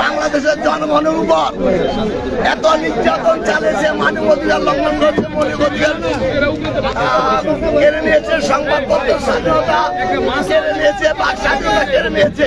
বাংলাদেশের জনগণের উপর এত নির্যাতন চালিয়েছে মানব অধিকার লঙ্ঘন করেছে মৌলিক অধিকার কেড়ে নিয়েছে সংবাদপত্র স্বাধীনতা কেড়ে নিয়েছে বাক স্বাধীনতা কেড়ে নিয়েছে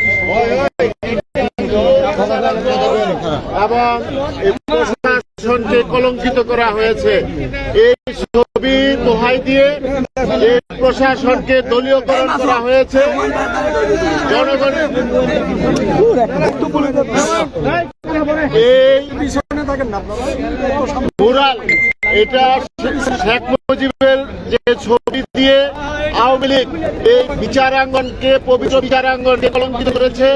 এবং প্রশাসনকে কলঙ্কিত করা হয়েছে। এই ছবি দোহাই দিয়ে এই প্রশাসনকে দলীয়করণ করা হয়েছে। এই এটা শেখ মুজিবের যে ছবি দিয়ে আওয়ামী লীগ এই বিচারাঙ্গনকে, পবিত্র বিচারাঙ্গনকে কলঙ্কিত করেছে।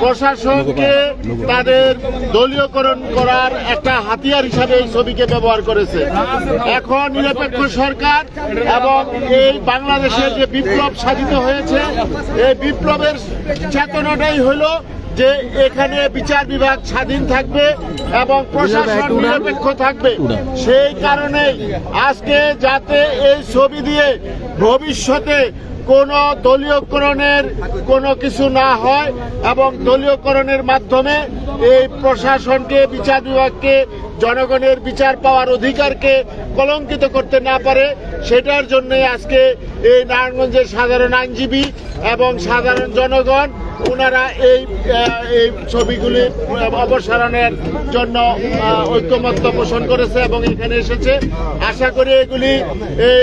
প্রশাসনকে তাদের দলীয়করণ করার একটা হাতিয়ার হিসাবে এই ছবিকে ব্যবহার করেছে। এখন নিরপেক্ষ সরকার এবং এই বাংলাদেশের যে বিপ্লব সাধিত হয়েছে, এই বিপ্লবের চেতনাটাই হলো যে এখানে বিচার বিভাগ স্বাধীন থাকবে এবং প্রশাসন নিরপেক্ষ থাকবে। সেই কারণেই আজকে যাতে এই ছবি দিয়ে ভবিষ্যতে কোনো দলীয়করণের কোনো কিছু না হয় এবং দলীয়করণের মাধ্যমে এই প্রশাসনকে বিচার বিভাগকে জনগণের বিচার পাওয়ার অধিকারকে কলঙ্কিত করতে না পারে সেটার জন্য আজকে এই নারায়ণগঞ্জের সাধারণ আইনজীবী এবং সাধারণ জনগণ ওনারা এই এই ছবিগুলি অপসারণের জন্য ঐক্যমত্য পোষণ করেছে এবং এখানে এসেছে। আশা করি এগুলি এই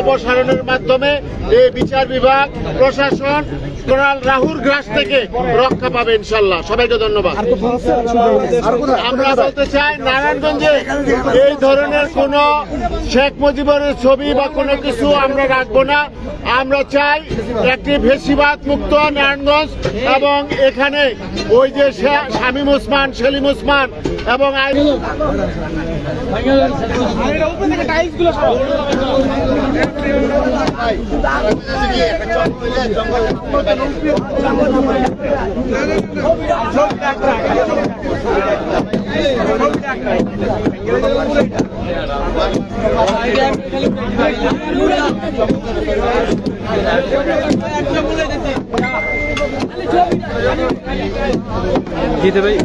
অপসারণের মাধ্যমে এই বিচার বিভাগ, প্রশাসন কোনাল রাহুর গ্রাস থেকে রক্ষা পাবে ইনশাল্লাহ। সবাইকে ধন্যবাদ। আমরা বলতে চাই, নারায়ণগঞ্জে এই ধরনের কোন শেখ মুজিবের ছবি বা কোনো কিছু আমরা রাখব না। আমরা চাই একটি ভেসিবাদ মুক্ত নারায়ণগঞ্জ এবং এখানে ওই যে শামীম ওসমান সেলিম ওসমান এবং আইন জিতে ভাই।